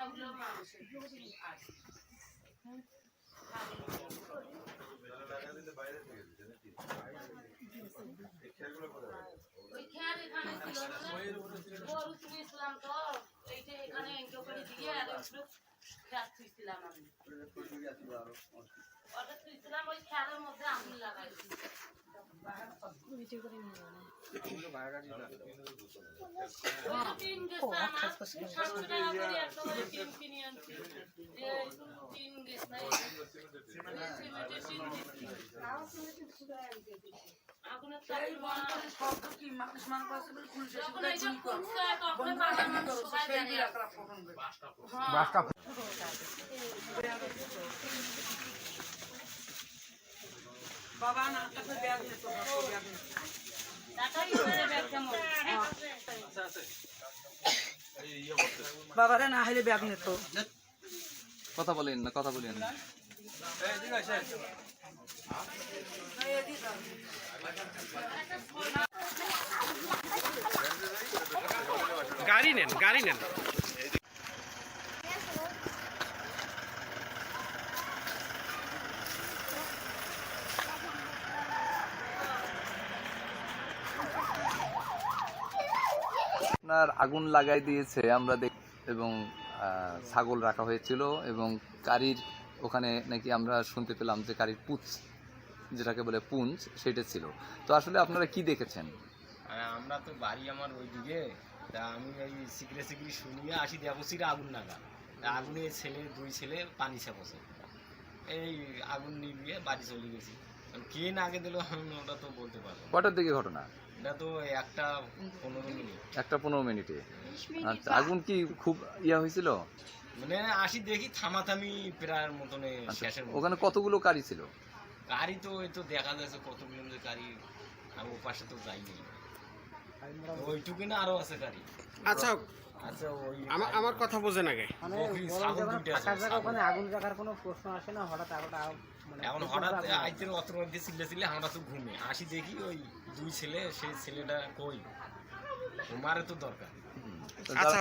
ওই এঁটো করে দিয়ে আর তো টিন গেছে না। হ্যাঁ। টাটা করে ব্যাগ কেমন? বাবারে না হলে ব্যাগ নিত। কথা বলেন না কথা বলেন। না গাড়ি নেন গাড়ি নেন। আপনার আগুন লাগাই দিয়েছে আমরা দেখ এবং ছাগল রাখা হয়েছিল এবং কারির ওখানে নাকি আমরা শুনতে পেলাম যে কারির পুঁচ যেটাকে বলে পুঞ্জ সেটা ছিল। তো আসলে আপনারা কি দেখেছেন? আমরা তো বাড়ি আমার ওইদিকে তা আমি এই সিগড়ে সিগড়ি শুনিয়ে আসি দেবসির আগুন নাগা তা আগুনে ছেলে দুই ছেলে পানি ছাপছে এই আগুন নিভিয়ে বাড়ি চলে গেছি। কে না আগে দিল আমি ওটা তো বলতে পারব কটার দিকে ঘটনা? এটা তো একটা পনেরো মিনিট। একটা পনেরো মিনিটে। আচ্ছা আগুন কি খুব ইয়া হয়েছিল? মানে আসি দেখি থামাথামি প্রায় মতন আচ্ছা, ওখানে কতগুলো কারি ছিল? গাড়ি তো ওই তো দেখা যাচ্ছে কতগুলো গাড়ি আর ও পাশে তো যাইনি। ওইটুকু না আরও আছে গাড়ি। আচ্ছা আচ্ছা আমার আমার কথা বোঝেন আগে। ছাগল। আগুন রাখার কোনো প্রশ্ন আসে না? হঠাৎ মানে এখন হঠাৎ আইতের অত মধ্যে চিল্লে চিল্লে আমরা তো ঘুমে। আসি দেখি ওই দুই ছেলে সেই ছেলেটা কই? তোমারও তো দরকার। আচ্ছা।